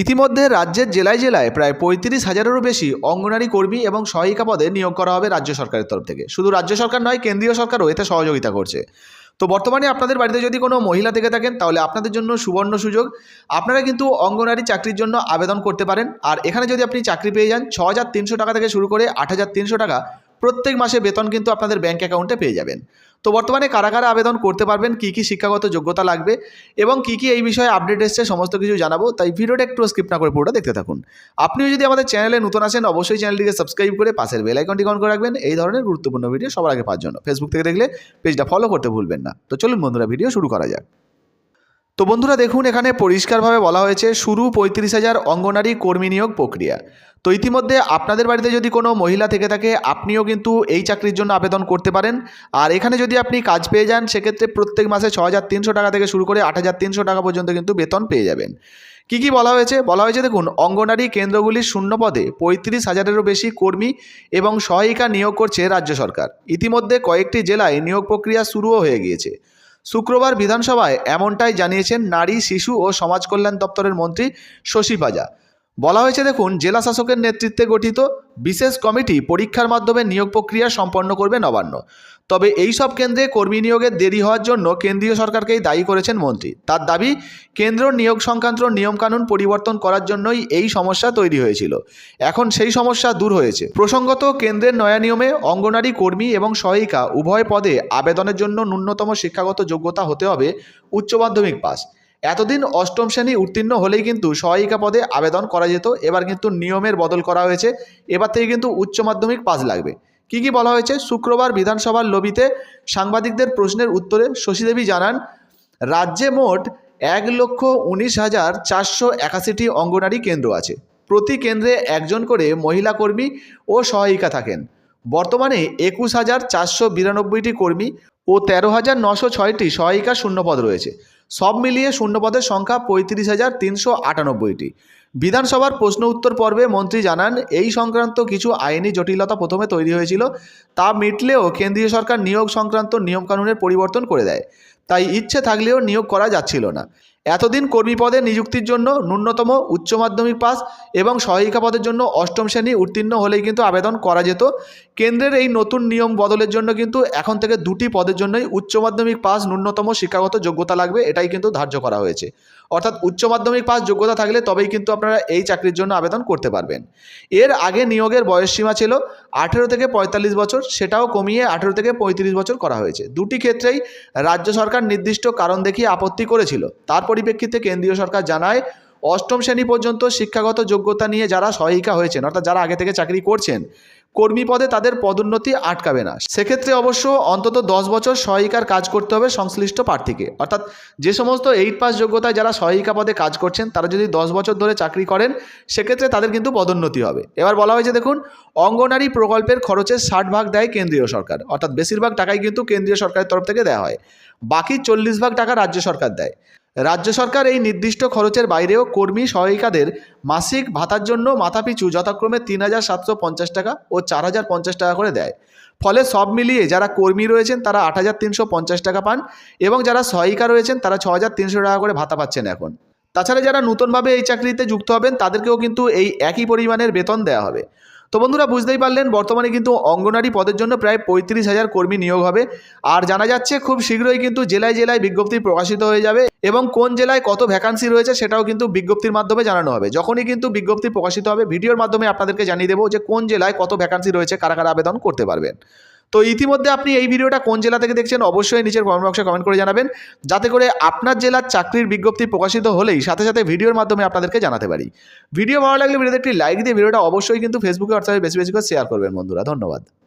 ইতিমধ্যে রাজ্যের জেলায় জেলায় প্রায় পঁয়ত্রিশ হাজারেরও বেশি অঙ্গনারী কর্মী এবং সহায়িকা পদে নিয়োগ করা হবে রাজ্য সরকারের তরফ থেকে। শুধু রাজ্য সরকার নয়, কেন্দ্রীয় সরকারও এতে সহযোগিতা করছে। তো বর্তমানে আপনাদের বাড়িতে যদি কোনো মহিলা থেকে থাকেন, তাহলে আপনাদের জন্য সুবর্ণ সুযোগ। আপনারা কিন্তু অঙ্গনারী চাকরির জন্য আবেদন করতে পারেন। আর এখানে যদি আপনি চাকরি পেয়ে যান ছ টাকা থেকে শুরু করে আট হাজার তিনশো টাকা প্রত্যেক মাসে বেতন কিন্তু আপনাদের ব্যাঙ্ক অ্যাকাউন্টে পেয়ে যাবেন। তো বর্তমানে কারা কারা আবেদন করতে পারবেন, কী কী শিক্ষাগত যোগ্যতা লাগবে এবং কী কী এই বিষয়ে আপডেট এসছে সমস্ত কিছু জানাব, তাই ভিডিওটা একটু স্কিপ না করে পুরোটা দেখতে থাকুন। আপনিও যদি আমাদের চ্যানেলে নতুন আসেন অবশ্যই চ্যানেলটিকে সাবস্ক্রাইব করে পাশের বেল আইকনটি অন করে রাখবেন। এই ধরনের গুরুত্বপূর্ণ ভিডিও সবার আগে পাওয়ার জন্য। ফেসবুক থেকে দেখলে পেজটা ফলো করতে ভুলবেন না। তো চলুন বন্ধুরা ভিডিও শুরু করা যাক। তো বন্ধুরা দেখুন, এখানে পরিষ্কারভাবে বলা হয়েছে, শুরু পঁয়ত্রিশ হাজার অঙ্গনারী কর্মী নিয়োগ প্রক্রিয়া। তো ইতিমধ্যে আপনাদের বাড়িতে যদি কোনো মহিলা থেকে থাকে, আপনিও কিন্তু এই চাকরির জন্য আবেদন করতে পারেন। আর এখানে যদি আপনি কাজ পেয়ে যান, সেক্ষেত্রে প্রত্যেক মাসে ছ হাজার তিনশো টাকা থেকে শুরু করে আট হাজার তিনশো টাকা পর্যন্ত কিন্তু বেতন পেয়ে যাবেন। কি কি বলা হয়েছে? বলা হয়েছে দেখুন, অঙ্গনারী কেন্দ্রগুলির শূন্য পদে পঁয়ত্রিশ হাজারেরও বেশি কর্মী এবং সহায়িকা নিয়োগ করছে রাজ্য সরকার। ইতিমধ্যে কয়েকটি জেলায় নিয়োগ প্রক্রিয়া শুরুও হয়ে গিয়েছে। শুক্রবার বিধানসভায় এমনটাই জানিয়েছেন নারী শিশু ও সমাজকল্যাণ দপ্তরের মন্ত্রী শশী পাজা। বলা হয়েছে দেখুন, জেলা শাসকের নেতৃত্বে গঠিত বিশেষ কমিটি পরীক্ষার মাধ্যমে নিয়োগ প্রক্রিয়া সম্পন্ন করবে নবান্ন। তবে এই সব কেন্দ্রে কর্মী নিয়োগের দেরি হওয়ার জন্য কেন্দ্রীয় সরকারকেই দায়ী করেছেন মন্ত্রী। তার দাবি, কেন্দ্র নিয়োগ সংক্রান্ত নিয়মকানুন পরিবর্তন করার জন্যই এই সমস্যা তৈরি হয়েছিল। এখন সেই সমস্যা দূর হয়েছে। প্রসঙ্গত, কেন্দ্রের নয়া নিয়মে অঙ্গনারী কর্মী এবং সহায়িকা উভয় পদে আবেদনের জন্য ন্যূনতম শিক্ষাগত যোগ্যতা হতে হবে উচ্চ মাধ্যমিক পাস। এতদিন অষ্টম শ্রেণি উত্তীর্ণ হলেই কিন্তু সহায়িকা পদে আবেদন করা যেত। এবার কিন্তু নিয়মের বদল করা হয়েছে। এবার থেকে কিন্তু উচ্চ মাধ্যমিক পাস লাগবে। কি কি বলা হয়েছে? শুক্রবার বিধানসভার লবিতে সাংবাদিকদের প্রশ্নের উত্তরে শশীদেবী জানান, রাজ্যে মোট এক লক্ষ উনিশ হাজার চারশো একাশিটি অঙ্গনারী কেন্দ্র আছে। প্রতি কেন্দ্রে একজন করে মহিলা কর্মী ও সহায়িকা থাকেন। বর্তমানে একুশ হাজার চারশো বিরানব্বইটি কর্মী ও তেরো হাজার নশো ছয়টি সহায়িকার শূন্যপদ রয়েছে। সব মিলিয়ে শূন্যপদের সংখ্যা পঁয়ত্রিশ হাজার তিনশো আটানব্বইটি। বিধানসভার প্রশ্ন উত্তর পর্বে মন্ত্রী জানান, এই সংক্রান্ত কিছু আইনি জটিলতা প্রথমে তৈরি হয়েছিল, তা মিটলেও কেন্দ্রীয় সরকার নিয়োগ সংক্রান্ত নিয়মকানুনের পরিবর্তন করে দেয়। তাই ইচ্ছে থাকলেও নিয়োগ করা যাচ্ছিল না। এতদিন কর্মী পদে নিযুক্তির জন্য ন্যূনতম উচ্চ মাধ্যমিক পাস এবং সহায়িকা পদের জন্য অষ্টম শ্রেণি উত্তীর্ণ হলেই কিন্তু আবেদন করা যেত। কেন্দ্রের এই নতুন নিয়ম বদলের জন্য কিন্তু এখন থেকে দুটি পদের জন্যই উচ্চ মাধ্যমিক পাস ন্যূনতম শিক্ষাগত যোগ্যতা লাগবে, এটাই কিন্তু ধার্য করা হয়েছে। অর্থাৎ উচ্চ মাধ্যমিক পাস যোগ্যতা থাকলে তবেই কিন্তু আপনারা এই চাকরির জন্য আবেদন করতে পারবেন। এর আগে নিয়োগের বয়সসীমা ছিল আঠেরো থেকে পঁয়তাল্লিশ বছর, সেটাও কমিয়ে আঠেরো থেকে পঁয়ত্রিশ বছর করা হয়েছে। দুটি ক্ষেত্রেই রাজ্য সরকার নির্দিষ্ট কারণ দেখিয়ে আপত্তি করেছিল। তার পরিপ্রেক্ষিতে কেন্দ্রীয় সরকার জানায়, অষ্টম শ্রেণি পর্যন্ত শিক্ষাগত যোগ্যতা নিয়ে যারা সহায়িকা হয়েছেন, অর্থাৎ যারা আগে থেকে চাকরি করছেন, কর্মী পদে তাদের পদোন্নতি আটকাবে না। সেক্ষেত্রে অবশ্য অন্তত দশ বছর সহায়িকার কাজ করতে হবে সংশ্লিষ্ট প্রার্থীকে। অর্থাৎ যে সমস্ত এইট পাস যোগ্যতায় যারা সহায়িকা পদে কাজ করছেন, তারা যদি দশ বছর ধরে চাকরি করেন, সেক্ষেত্রে তাদের কিন্তু পদোন্নতি হবে। এবার বলা হয়েছে, দেখুন, অঙ্গনারী প্রকল্পের খরচের ষাট ভাগ দেয় কেন্দ্রীয় সরকার, অর্থাৎ বেশিরভাগ টাকাই কিন্তু কেন্দ্রীয় সরকারের তরফ থেকে দেওয়া হয়। বাকি চল্লিশ ভাগ টাকা রাজ্য সরকার দেয়। রাজ্য সরকার এই নির্দিষ্ট খরচের বাইরেও কর্মী সহায়িকাদের মাসিক ভাতার জন্য মাথাপিছু যথাক্রমে তিন হাজার সাতশো পঞ্চাশ টাকা ও চার হাজার পঞ্চাশ টাকা করে দেয়। ফলে সব মিলিয়ে যারা কর্মী রয়েছেন, তারা আট হাজার তিনশো পঞ্চাশ টাকা পান এবং যারা সহায়িকা রয়েছেন, তারা ছ হাজার তিনশো টাকা করে ভাতা পাচ্ছেন এখন। তাছাড়া যারা নতুনভাবে এই চাকরিতে যুক্ত হবেন, তাদেরকেও কিন্তু এই একই পরিমাণের বেতন দেওয়া হবে। তো বন্ধুরা বুঝতেই পারলেন, বর্তমানে কিন্তু অঙ্গনারী পদের জন্য প্রায় পঁয়ত্রিশ হাজার কর্মী নিয়োগ হবে। আর জানা যাচ্ছে খুব শীঘ্রই কিন্তু জেলায় জেলায় বিজ্ঞপ্তি প্রকাশিত হয়ে যাবে এবং কোন জেলায় কত ভ্যাকান্সি রয়েছে সেটাও কিন্তু বিজ্ঞপ্তির মাধ্যমে জানানো হবে। যখনই কিন্তু বিজ্ঞপ্তি প্রকাশিত হবে, ভিডিওর মাধ্যমে আপনাদেরকে জানিয়ে দেবো যে কোন জেলায় কত ভ্যাকান্সি রয়েছে, কারা কারা আবেদন করতে পারবেন। তো ইতিমধ্যে আপনি এই ভিডিওটা কোন জেলা থেকে দেখছেন অবশ্যই নিচের কমেন্ট বক্সে কমেন্ট করে জানাবেন। যাতে করে আপনার জেলার চাকরির বিজ্ঞপ্তি প্রকাশিত হলেই সাথে সাথে ভিডিওর মাধ্যমে আপনাদেরকে জানাতে পারি। ভিডিও ভালো লাগলে ভিডিওতে একটি লাইক দিয়ে ভিডিওটা অবশ্যই কিন্তু ফেসবুকে অর্থাৎ বেশি বেশি করে শেয়ার করবেন বন্ধুরা। ধন্যবাদ।